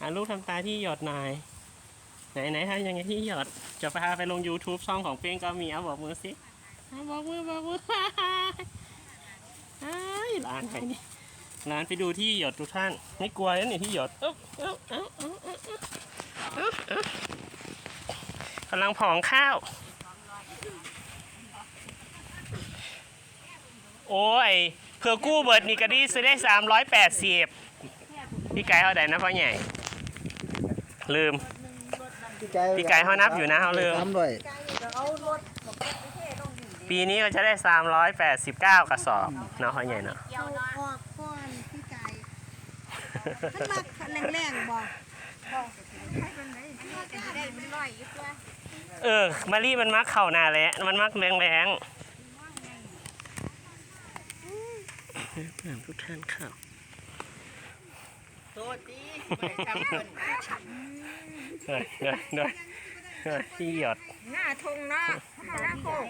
อะลูกทำตาที่หยอดหน่อยไหนไหนทำยังไงที่หยอด จะพาไปลง YouTube ช่องของเป้งก็มีเอาบอกมือสิเอาบอกมือบอกมือไอ้ร้านไหนนี่ร้านไปดูที่หยดทุกท่าน ไม่กลัวแล้วนี่ที่หยดเอ๊บเอ๊บเอ๊บเออเออกำลังผองข้าว โอ้ยเพื่อกู้เบิดนี่ก็ดีซื้อได้สามร้อยแปดสิบพี่ไก่เขาได้นะพ่อใหญ่ ลืม พี่ไก่เขานับอยู่นะเขาลืม สามร้อยปีนี้ก็จะได้389กระสอบเนาะพ่อใหญ่เนาะเอาออกก่อนพี่ไก่มันมาแรงๆบอกให้เป็นไหนได้เป็นร้อยอยู่ตัวเออมารีมันมักเข่าหนาแหละมันมักแรง แรงๆทุกท่านครับโทษดีไม่ได้จำเพิ่นเฮ้ยเฮ้ยเฮ้ยเฮ้ยที่หยดหน้าทงเนาะหน้าโคก